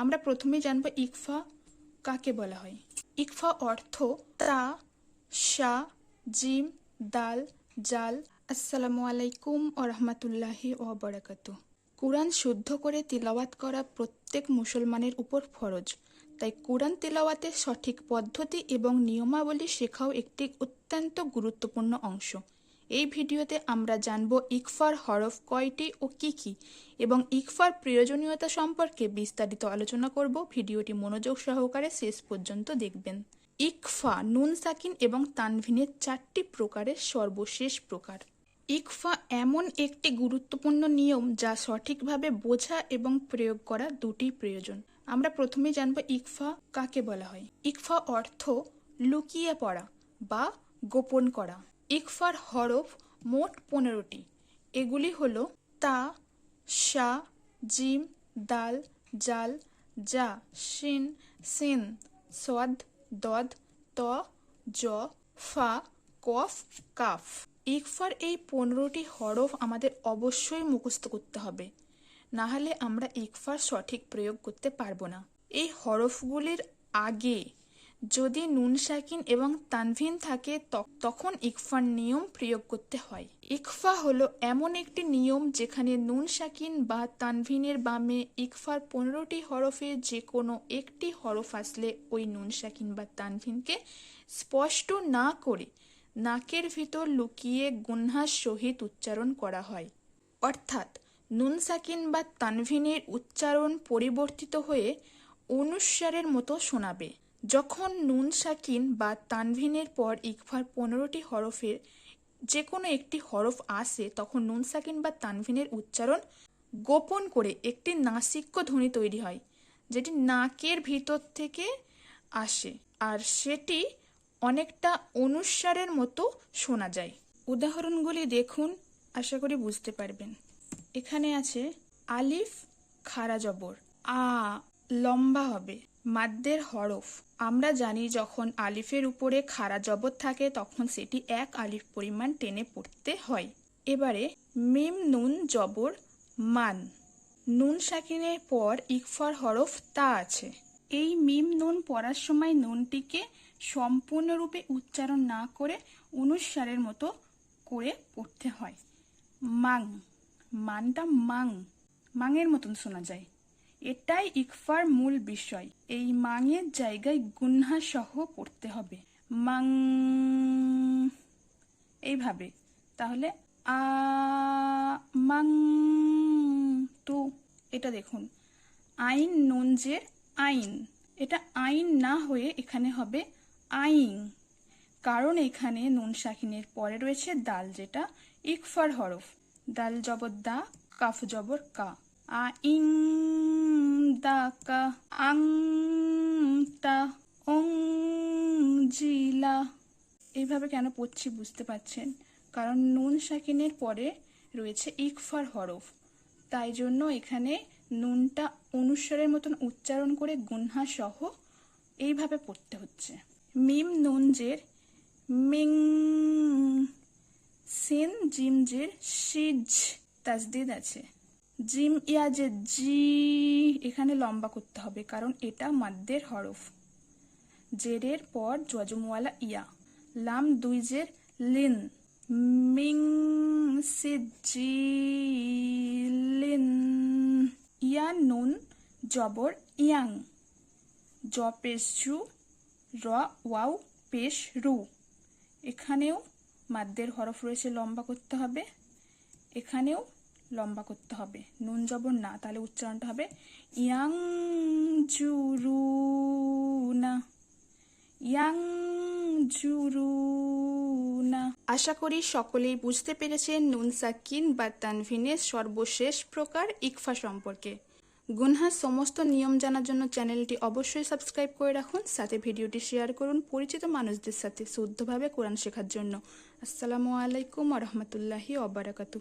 আমরা প্রথমে জানব ইকফা কাকে বলা হয়। ইকফা অর্থ তা শা জিম, দাল, জাল। আসসালামু আলাইকুম ও রহমতুল্লাহি ও বরাকাত কোরআন শুদ্ধ করে তিলাওয়াত করা প্রত্যেক মুসলমানের উপর ফরজ। তাই কোরআন তেলাওয়াতের সঠিক পদ্ধতি এবং নিয়মাবলী শেখাও একটি অত্যন্ত গুরুত্বপূর্ণ অংশ। এই ভিডিওতে আমরা জানব ইকফার হরফ কয়টি ও কি কি, এবং ইকফার প্রয়োজনীয়তা সম্পর্কে বিস্তারিত আলোচনা করব। ভিডিওটি মনোযোগ সহকারে শেষ পর্যন্ত দেখবেন। ইকফা, নুন সাকিন এবং তানভিনের চারটি প্রকারের সর্বশেষ প্রকার। ইকফা এমন একটি গুরুত্বপূর্ণ নিয়ম যা সঠিকভাবে বোঝা এবং প্রয়োগ করা দুটি প্রয়োজন। আমরা প্রথমে জানব ইকফা কাকে বলা হয়। ইকফা অর্থ লুকিয়ে পড়া বা গোপন করা। ইকফার হরফ মোট পনেরোটি। এগুলি হল তা, শা, জিম, দাল, জাল যা শিন, সিন সদ দদ, ত, জ, ফা, কফ, কাফ। ইকফার এই পনেরোটি হরফ আমাদের অবশ্যই মুখস্থ করতে হবে। না হলে আমরা ইকফার সঠিক প্রয়োগ করতে পারব না। এই হরফগুলির আগে যদি নুন সাকিন এবং তানভিন থাকে তখন ইকফার নিয়ম প্রয়োগ করতে হয়। ইকফা হলো এমন একটি নিয়ম যেখানে নুন সাকিন বা তানভিনের বামে ইকফার পনেরোটি হরফে যে কোনো একটি হরফ আসলে ওই নুন সাকিন বা তানভিনকে স্পষ্ট না করে নাকের ভিতর লুকিয়ে গুনহার সহিত উচ্চারণ করা হয়। অর্থাৎ নুন সাকিন বা তানভিনের উচ্চারণ পরিবর্তিত হয়ে অনুস্বারের মতো শোনাবে। যখন নুন সাকিন বা তানভিনের পর ইকফার পনেরোটি হরফের যে কোনো একটি হরফ আসে, তখন নুন সাকিন বা তানভিনের উচ্চারণ গোপন করে একটি নাসিক্য ধ্বনি তৈরি হয়, যেটি নাকের ভিতর থেকে আসে, আর সেটি অনেকটা অনুস্বারের মতো শোনা যায়। উদাহরণগুলি দেখুন, আশা করি বুঝতে পারবেন। এখানে আছে আলিফ খারা জবর, আ লম্বা হবে মাদ্দের হরফ। আমরা জানি যখন আলিফের উপরে খাড়া জবর থাকে, তখন সেটি এক আলিফ পরিমাণ টেনে পড়তে হয়। এবারে মিম নুন জবর মান। নুন সাকিনের পর ইকফার হরফ তা আছে। এই মিম নুন পড়ার সময় নুনটিকে সম্পূর্ণরূপে উচ্চারণ না করে অনুস্বারের মতো করে পড়তে হয়। মাং। মানটা মাং। মাংয়ের মতন শোনা যায়। এটাই ইকফার মূল বিষয়। এই মাংয়ের জায়গায় গুনহা সহ পড়তে হবে। মাং এইভাবে। তাহলে আ মাং তো। এটা দেখুন। আইন নঞ্জের আইন। এটা আইন না হয়ে এখানে হবে আইন কারণ এখানে নুন শাকিনের পরে রয়েছে দাল, যেটা ইকফার হরফ। দাল জবর দা, কাফ জবর কা। জিলা এইভাবে কেন পড়ছি বুঝতে পারছেন? কারণ নুন শাকিনের পরে রয়েছে ইকফার হরফ। তাই জন্য এখানে নুনটা অনুস্বরের মতন উচ্চারণ করে গুনহা সহ এইভাবে পড়তে হচ্ছে। মিম নুন জের মিং, সিন জিম জের সিজ তাজদিদ আছে। জিম, ইয়া যে জি, এখানে লম্বা করতে হবে, কারণ এটা মাদ্দের হরফ। জেরের পর জজমওয়ালা ইয়া, লাম দুই জের লিন, মিং সিজি লিন, ইয়া নুন, জবর ইয়াং জ পেশ জু, র ওয়াও, পেশ রু। এখানেও মাদ্দের হরফ রয়েছে, লম্বা করতে হবে। এখানেও লম্বা করতে হবে। নুন জবর না, তাহলে উচ্চারণটা হবে ইয়াং জুরু না ইয়াং জুরু না আশা করি সকলেই বুঝতে পেরেছেন নুন সাকিন বা তানভিনের সর্বশেষ প্রকার ইকফা সম্পর্কে। গুনহার সমস্ত নিয়ম জানার জন্য চ্যানেলটি অবশ্যই সাবস্ক্রাইব করে রাখুন, সাথে ভিডিওটি শেয়ার করুন পরিচিত মানুষদের সাথে শুদ্ধভাবে কোরআন শেখার জন্য। আসসালামু আলাইকুম রহমতুল্লাহি অবরাকাতু